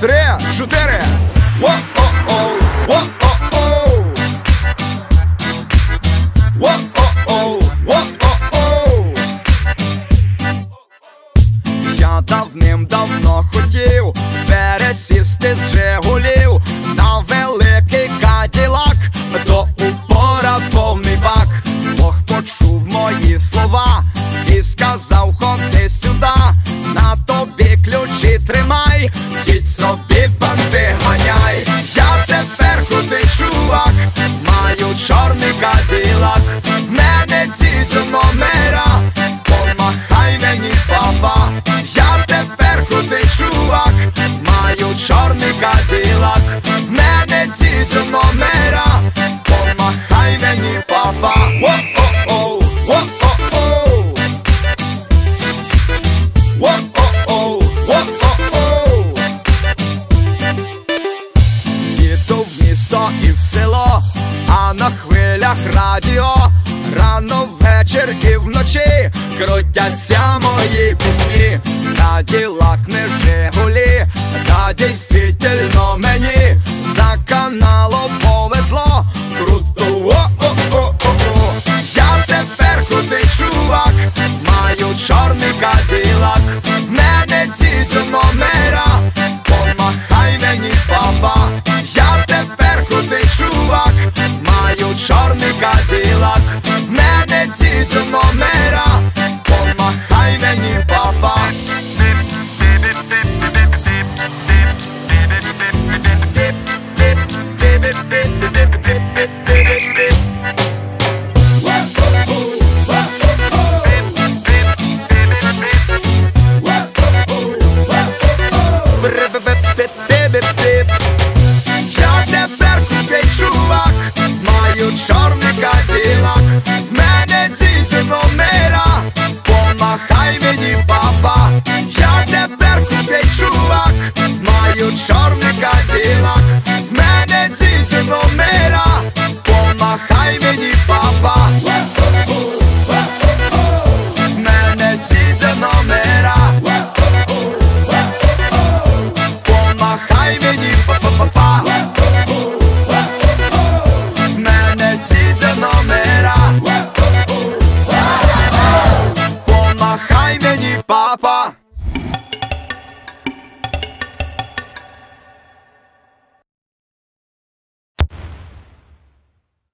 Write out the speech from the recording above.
три, чотири. О, о, о, о, о, о. О, о, о, о, о, о. Я давним-давно хотів пересісти з Жигулів на великий каділак, до упора повний бак. Бог почув мої слова і сказав, ходи сюди, на тобі ключі тримай. It's a в село, а на хвилях радіо, рано ввечір і вночі крутяться мої пісні, на діла книжи. Jadę w berku pięciuwak, mają czarny kadylak Мене діти номера, помахай мені баба Papa.